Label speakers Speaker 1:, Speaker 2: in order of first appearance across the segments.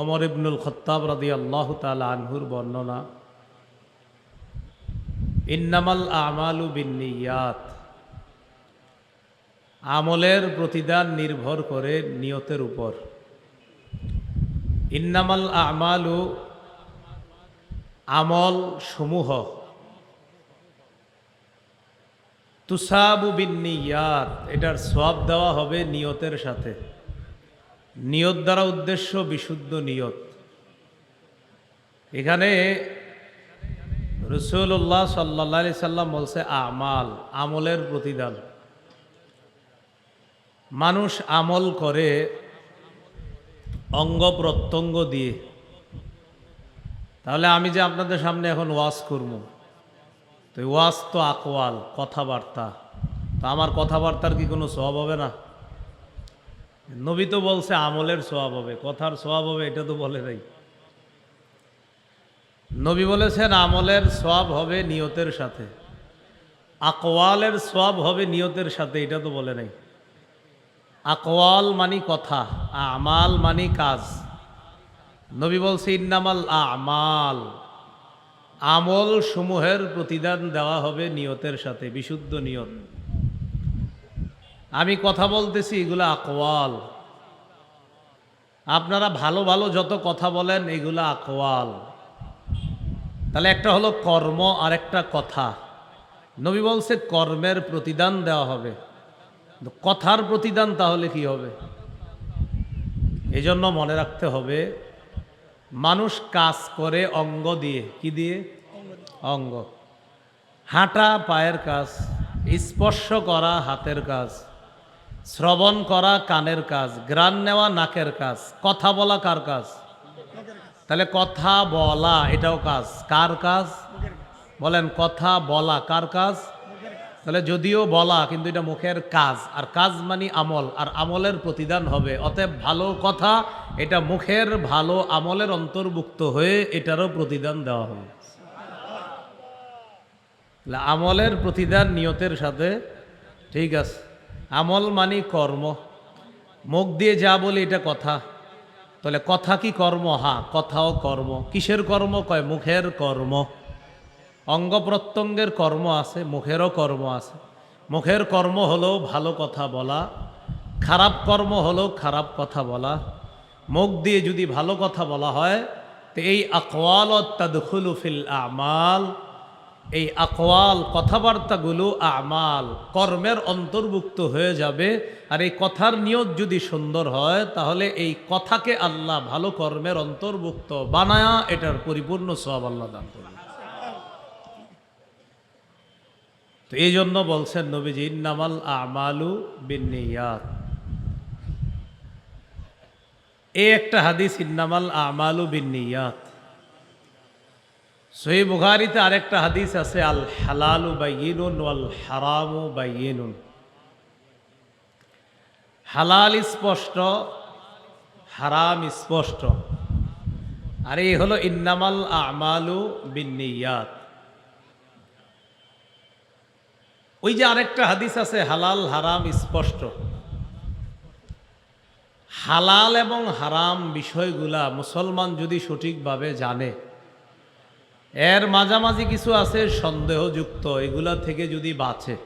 Speaker 1: অমর ইবনুল খত্তাব রাদি আল্লাহ তালা আনহুর বর্ণনা, ইন্নামাল আমালু বিনিয়াত আমলের প্রতিদান নির্ভর করে নিয়তের উপর। ইন্নামাল আমালু আমল সমূহ তুসাবু বিনিয়াত এটার সব দেওয়া হবে নিয়তের সাথে। নিয়ত দ্বারা উদ্দেশ্য, বিশুদ্ধ নিয়ত। এখানে রসুল্লাহ সাল্লা সাল্লাম বলছে, আমাল, আমলের প্রতিদান। মানুষ আমল করে অঙ্গ প্রত্যঙ্গ দিয়ে। তাহলে আমি যে আপনাদের সামনে এখন ওয়াজ করব। তো ওয়াজ তো আকওয়াল, কথাবার্তা। তো আমার কথাবার্তার কি কোনো সব হবে না? নবী তো বলছে আমলের সোয়াব হবে, কথার সোয়াব হবে, এটা তো বলে নাই। নবী বলেছেন, আমলের সোয়াব হবে নিয়তের সাথে, আকওয়ালের সোয়াব হবে নিয়তের সাথে, এটা তো বলে নাই। আকওয়াল মানি কথা, আমাল মানি কাজ। নবী বলছে, ইন্নামাল আমাল, আমল সমূহের প্রতিদান দেওয়া হবে নিয়তের সাথে, বিশুদ্ধ নিয়ত। আমি কথা বলতেছি, এগুলো আকওয়াল। আপনারা ভালো ভালো যত কথা বলেন, এগুলো আকওয়াল। তাহলে একটা হলো কর্ম আর একটা কথা। নবী বলছে, কর্মের প্রতিদান দেওয়া হবে। কথার প্রতিদান তাহলে কি হবে? এই জন্য মনে রাখতে হবে, মানুষ কাজ করে অঙ্গ দিয়ে। কি দিয়ে? অঙ্গ। হাঁটা পায়ের কাজ, স্পর্শ করা হাতের কাজ। শ্রবণ করা কানের কাজ গ্রান নেওয়া নাকের কাজ, কথা বলা কার কাজ? তাহলে কথা বলা, এটাও কাজ। কার কাজ? বলেন, কথা বলা, কার কাজ? তাহলে যদিও বলা, কিন্তু এটা মুখের কাজ। আর কাজ মানে আমল, আর আমলের প্রতিদান হবে। অতএব ভালো কথা, এটা মুখের ভালো আমলের অন্তর্ভুক্ত হয়ে এটারও প্রতিদান দেওয়া হবে। আমলের প্রতিদান নিয়তের সাথে, ঠিক আছে? আমল মানি কর্ম। মুখ দিয়ে যা বলি এটা কথা। তাহলে কথা কি কর্ম? হা, কথাও কর্ম। কিসের কর্ম? কয়, মুখের কর্ম। অঙ্গ প্রত্যঙ্গের কর্ম আছে, মুখেরও কর্ম আছে। মুখের কর্ম হলো ভালো কথা বলা, খারাপ কর্ম হলো খারাপ কথা বলা। মুখ দিয়ে যদি ভালো কথা বলা হয়, তো এই আকওয়াল তাদখুলু ফিল আমাল এই আকওয়াল কথাবার্তাগুলো আমাল, কর্মের অন্তর্ভুক্ত হয়ে যাবে। আর এই কথার নিয়ত যদি সুন্দর হয়, তাহলে এই কথাকে আল্লাহ ভালো কর্মের অন্তর্ভুক্ত বানায়া এটার পরিপূর্ণ সব আল্লাহ দান করবে তো এই জন্য বলছেন নবীজি, ইন্নামাল আমালু বিনিয়াত এই একটা হাদিস, ইন্নামাল আমালু বিনিয়াত সহি বুখারিতে আরেকটা হাদিস আছে, আল হালালু বাইয়িনুন ওয়াল হারামু বাইয়িনুন। হালাল স্পষ্ট, হারাম স্পষ্ট। আর এই হলো ইন্নামাল আমালু বিনিয়াত ওই যে আরেকটা হাদিস আছে, হালাল হারাম স্পষ্ট। হালাল এবং হারাম বিষয়গুলা মুসলমান যদি সঠিকভাবে জানে এর মাঝামাঝি কিছু আছে সন্দেহযুক্ত, এগুলা থেকে যদি বাঁচে।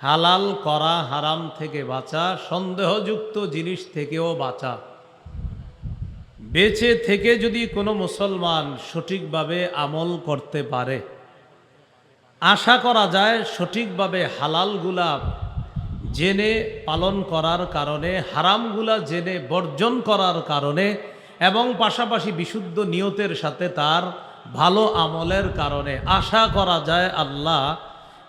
Speaker 1: হালাল করা হারাম থেকে বাঁচা, সন্দেহযুক্ত জিনিস থেকেও বাঁচা। বেঁচে থেকে যদি কোনো মুসলমান সঠিকভাবে আমল করতে পারে, আশা করা যায় সঠিকভাবে হালালগুলা জেনে পালন করার কারণে, হারামগুলা জেনে বর্জন করার কারণে, এবং পাশাপাশি বিশুদ্ধ নিয়তের সাথে তার ভালো আমলের কারণে। আশা করা যায় আল্লাহ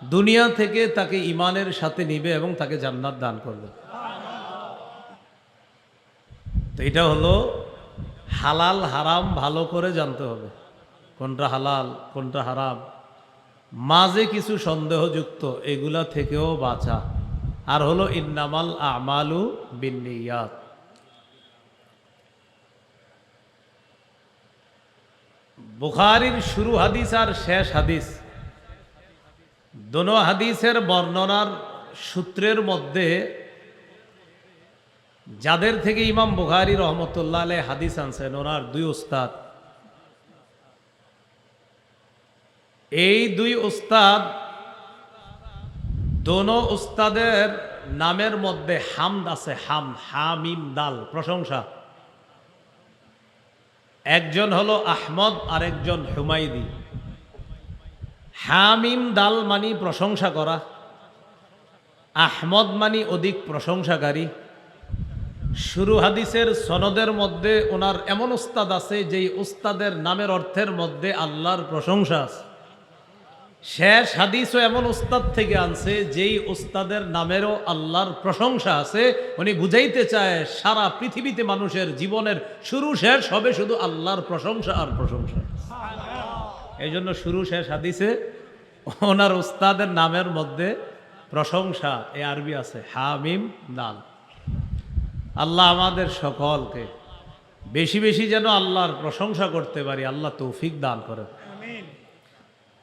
Speaker 1: দুনিয়া থেকে তাকে ইমানের সাথে নিবে এবং তাকে জান্নাত দান করবে। তো এটা হলো হালাল হারাম ভালো করে জানতে হবে। কোনটা হালাল, কোনটা হারাম। মাঝে কিছু সন্দেহযুক্ত, এগুলা থেকেও বাঁচা। আর হলো ইন্নামাল আমালু বিনিয়াত বুখারির শুরু হাদিস আর শেষ হাদিস। দোনো হাদিসের বর্ণনার সূত্রের মধ্যে যাদের থেকে ইমাম বুখারি রহমতুল্লাহ আলাই হাদিস আনছেন, ওনার দুই উস্তাদ। এই দুই উস্তাদ দোনো উস্তাদের নামের মধ্যে হামদ আছে, হাম, হামিম, দাল, প্রশংসা। একজন হলো আহমদ আর একজন হুমাইদি হামিম দাল মানি প্রশংসা করা, আহমদ মানি অধিক প্রশংসাকারী। শুরু হাদিসের সনদের মধ্যে ওনার এমন উস্তাদ আছে যেই উস্তাদের নামের অর্থের মধ্যে আল্লাহর প্রশংসা আছে। শেষ হাদিসও এমন উস্তাদ থেকে আনছে, যেই উস্তাদের নামেরও আল্লাহর প্রশংসা আছে। উনি বুঝাইতে চায়, সারা পৃথিবীতে মানুষের জীবনের শুরু শেষ হবে শুধু আল্লাহর প্রশংসা আর প্রশংসা। এই জন্য শুরু শেষ হাদিসে ওনার উস্তাদের নামের মধ্যে প্রশংসা, এ আরবি আছে, হামিম দাল আল্লাহ আমাদের সকলকে বেশি বেশি যেন আল্লাহর প্রশংসা করতে পারি, আল্লাহ তৌফিক দান করেন।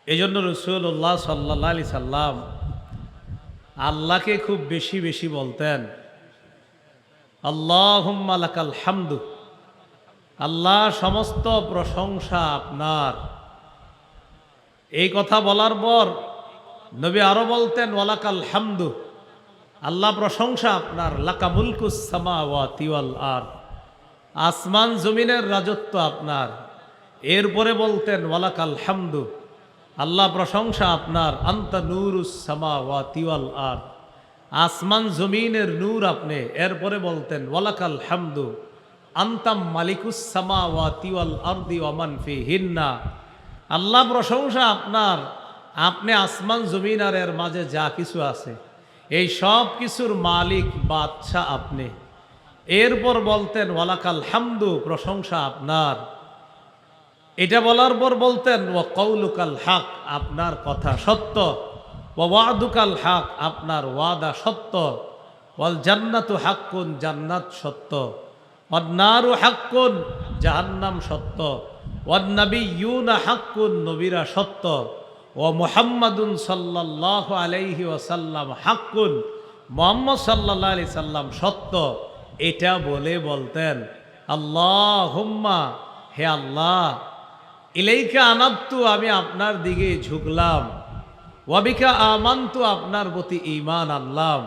Speaker 1: এই জন্য রসুল্লাহ সাল্লাহ আলি সাল্লাম আল্লাহকে খুব বেশি বেশি বলতেন আল্লাহ লাকাল হামদু আল্লাহ সমস্ত প্রশংসা আপনার। এই কথা বলার পর নবী আরও বলতেন, ওয়ালাকাল হামদু, আল্লাহ প্রশংসা আপনার, লাকা মুলকুসামা ওয়া তিওয়াল আর আসমান জমিনের রাজত্ব আপনার। এরপরে বলতেন, ওয়ালাকাল হামদু আল্লাহ প্রশংসা আপনার, আন্তা ওয়া তিওয়াল আর আসমান জমিনের নূর আপনি। এরপরে বলতেন, ওয়ালাকাল হামদু, আন্তাম মালিকুসামা ওয়া তিওয়াল আরদি ওয়ামান ফি হিন্না আল্লাহ প্রশংসা আপনার, আপনি আসমান, জমিন আর এর মাঝে যা কিছু আছে, এই সব কিছুর মালিক বাদশাহ আপনি। এরপর বলতেন, ওয়ালাকাল হামদু, প্রশংসা আপনার। এটা বলার পর বলতেন ও কৌলুকাল হাক আপনার কথা সত্য। ও ওয়াদুকাল হাক আপনার ওয়াদা সত্য। ওয়াল জান্নাতু হাক্কুন জান্নাত সত্য। অন্নারু হাক্কুন জাহান্নাম সত্য। ওয়ান্নবী ইউনা হাক্কুন নবীরা সত্য। ও মোহাম্মদুন সাল্লাহ আলাইহি ওসাল্লাম হাক্কুন মোহাম্মদ সাল্লাহ আলি সাল্লাম সত্য। এটা বলে বলতেন আল্লাহ হুম্মা হে আল্লাহ ইলেইকা আনাত্তু আমি আপনার দিকে ঝুঁকলাম। ওয়াবিকা আমান্তু, আপনার প্রতি ইমান আনলাম।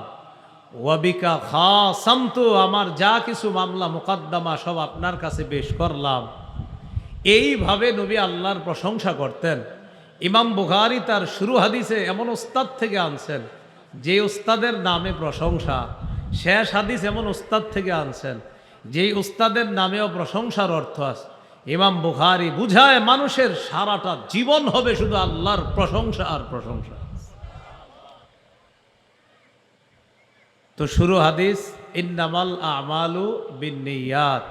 Speaker 1: ওয়াবিকা খাসামতু, আমার যা কিছু মামলা মোকদ্দমা, সব আপনার কাছে পেশ করলাম। এইভাবে নবী আল্লাহর প্রশংসা করতেন। ইমাম বুখারি তার শুরু হাদিসে এমন ওস্তাদ থেকে আনছেন, যে ওস্তাদের নামে প্রশংসা। শেষ হাদিস এমন ওস্তাদ থেকে আনছেন যেই উস্তাদের নামেও প্রশংসার অর্থ আছে। ইমাম বুখারি বুঝায়, মানুষের সারাটা জীবন হবে শুধু আল্লাহর প্রশংসা আর প্রশংসা। তো শুরু হাদিস, ইন্নামাল আমালু বিনিয়াত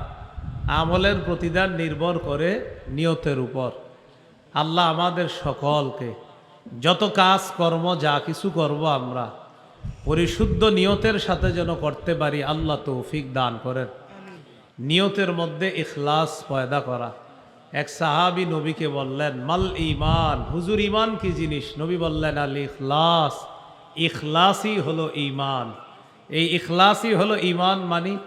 Speaker 1: আমলের প্রতিদান নির্ভর করে নিয়তের উপর। আল্লাহ আমাদের সকলকে যত কাজ, কর্ম, যা কিছু করব আমরা, পরিশুদ্ধ নিয়তের সাথে যেন করতে পারি, আল্লাহ তৌফিক দান করেন। নিয়তের মধ্যে ইখলাস পয়দা করা। এক সাহাবি নবীকে বললেন, মাল ইমান হুজুর ইমান কি জিনিস? নবী বললেন, আল ইখলাস। ইখলাসই হলো ইমান এই ইখলাসই হলো ইমান মানে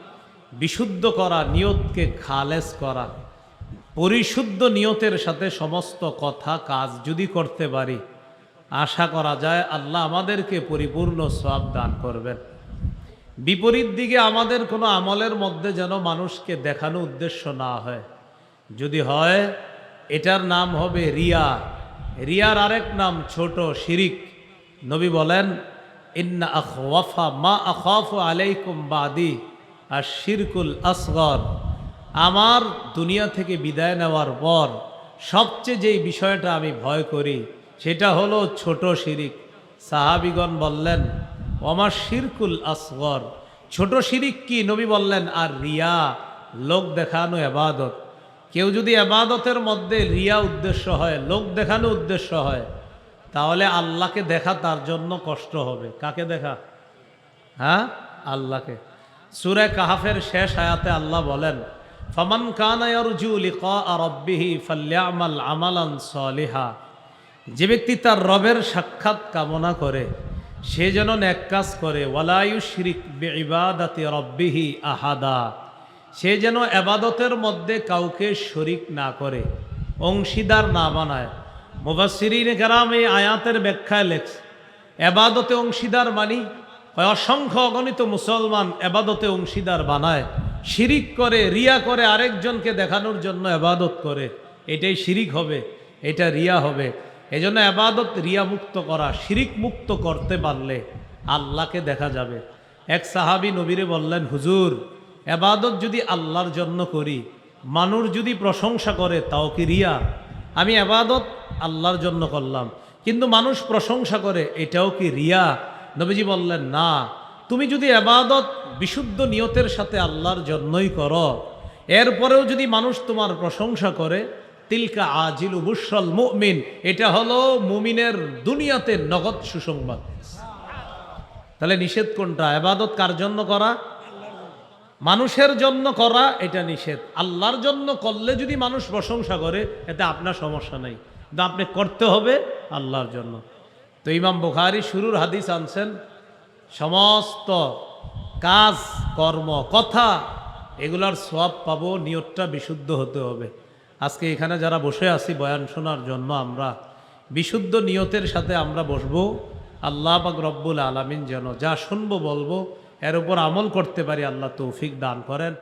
Speaker 1: বিশুদ্ধ করা, নিয়তকে খালেস করা। পরিশুদ্ধ নিয়তের সাথে সমস্ত কথা, কাজ যদি করতে পারি, আশা করা যায় আল্লাহ আমাদেরকে পরিপূর্ণ সব দান করবেন। বিপরীত দিকে আমাদের কোনো আমলের মধ্যে যেন মানুষকে দেখানো উদ্দেশ্য না হয়। যদি হয়, এটার নাম হবে রিয়া। রিয়ার আরেক নাম ছোট শিরিক। নবী বলেন, ইন্না আখওয়াফা মা আখাফু আলাইকুম বাদি আর শিরকুল আসগর। আমার দুনিয়া থেকে বিদায় নেওয়ার পর সবচেয়ে যেই বিষয়টা আমি ভয় করি, সেটা হলো ছোট শিরিক। সাহাবিগণ বললেন আমার শিরকুল আসগর। ছোট শিরিক কি? নবী বললেন, আর রিয়া, লোক দেখানো এবাদত। কেউ যদি এবাদতের মধ্যে রিয়া উদ্দেশ্য হয়, লোক দেখানো উদ্দেশ্য হয়, তাহলে আল্লাহকে দেখা তার জন্য কষ্ট হবে। কাকে দেখা? হ্যাঁ? আল্লাহকে। সুরে কাহাফের শেষ আয়াতে আল্লাহ বলেন, ফমান ফাল্যামাল আমালান সলিহা। যে ব্যক্তি তার রবের সাক্ষাৎ কামনা করে সে যেন ন্যাক কাজ করে। ওয়ালায়ু শিরিক বেইবাদাতে রব্বিহি আহাদা। সে যেন এবাদতের মধ্যে কাউকে শরিক না করে, অংশীদার না বানায়। মুবাসিরিন কেরাম এই আয়াতের ব্যাখ্যায় লেখছে, এবাদতে অংশীদার মানি অসংখ্য অগণিত মুসলমান এবাদতে অংশীদার বানায়। শিরিক করে, রিয়া করে আরেকজনকে দেখানোর জন্য এবাদত করে। এটাই শিরিক হবে, এটা রিয়া হবে। এজন্য এবাদত রিয়া মুক্ত করা শিরিক মুক্ত করতে পারলে আল্লাহকে দেখা যাবে। এক সাহাবি নবীরে বললেন, হুজুর এবাদত যদি আল্লাহর জন্য করি, মানুষ যদি প্রশংসা করে, তাও কি রিয়া? আমি এবাদত আল্লাহর জন্য করলাম, কিন্তু মানুষ প্রশংসা করে, এটাও কি রিয়া? নবীজি বললেন, না, তুমি যদি এবাদত বিশুদ্ধ নিয়তের সাথে আল্লাহর জন্যই করো, এরপরেও যদি মানুষ তোমার প্রশংসা করে তিলকা আজিল বুসল মুমিন। এটা হলো মুমিনের দুনিয়াতে নগদ সুসংবাদ। তাহলে নিষেধ কোনটা? এবাদত কার জন্য করা? মানুষের জন্য করা, এটা নিষেধ। আল্লাহর জন্য করলে যদি মানুষ প্রশংসা করে, এতে আপনার সমস্যা নেই। কিন্তু আপনি করতে হবে আল্লাহর জন্য। তো ইমাম বুখারি শুরুর হাদিস আনছেন, সমস্ত কাজ, কর্ম, কথা, এগুলার সব পাবো, নিয়তটা বিশুদ্ধ হতে হবে। আজকে এখানে যারা বসে আছি বয়ান শোনার জন্য আমরা বিশুদ্ধ নিয়তের সাথে আমরা বসব। আল্লাহ পাক রব্বুল আলমিন যেন যা শুনব বলব, এর উপর আমল করতে পারি, আল্লাহ তৌফিক দান করেন।